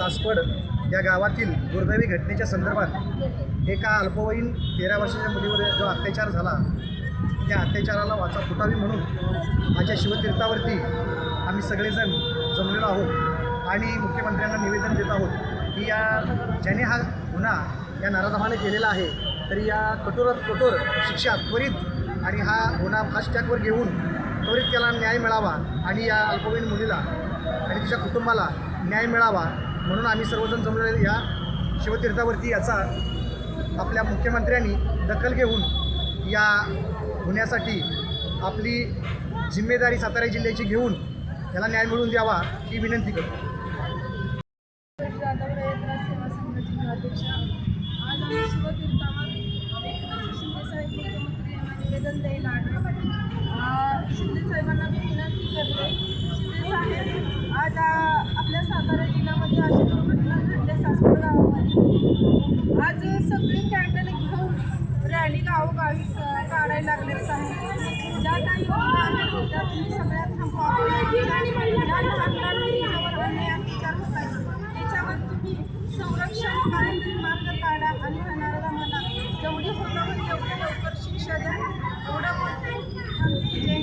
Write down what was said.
सासपड या गावातील दुर्दैवी घटनेच्या संदर्भात एका अल्पवयीन तेरा वर्षाच्या मुलीवर जो अत्याचार झाला त्या अत्याचाराला वाचा फुटावी म्हणून माझ्या शिवतीर्थावरती आम्ही सगळेजण जमलेलो आहोत आणि मुख्यमंत्र्यांना निवेदन देत आहोत की या ज्याने हा गुन्हा या नराधमाने केलेला आहे तरी या कठोरात कठोर शिक्षा त्वरित आणि हा गुन्हा फास्टॅगवर घेऊन त्वरित त्याला न्याय मिळावा आणि या अल्पवयीन मुलीला आणि तिच्या कुटुंबाला न्याय मिळावा म्हणून आम्ही सर्वजण जमलेले या शिवतीर्थावरती याचा आपल्या मुख्यमंत्र्यांनी दखल घेऊन या होण्यासाठी आपली जिम्मेदारी सातारा जिल्ह्याची घेऊन त्याला न्याय मिळवून द्यावा ही विनंती करतो. आज आम्ही शिवतीर्थावर एकनाथ मुख्यमंत्री यांना निवेदन द्यायला आज सगळी कॅन्डल घेऊन रॅली गावोगावी काढायला लागलेच आहे ज्या काही योजना आहेत तुम्ही सगळ्या थांबवा. ज्या लहान लहान मुलींवर अन्याय अत्याचार होत आहेत त्याच्यावर तुम्ही संरक्षण कायदेशीर मार्ग काढा आणि होणाऱ्या मला जेवढी होतं होईल तेवढी लवकर शिक्षा द्या. एवढं बोलते आमची जय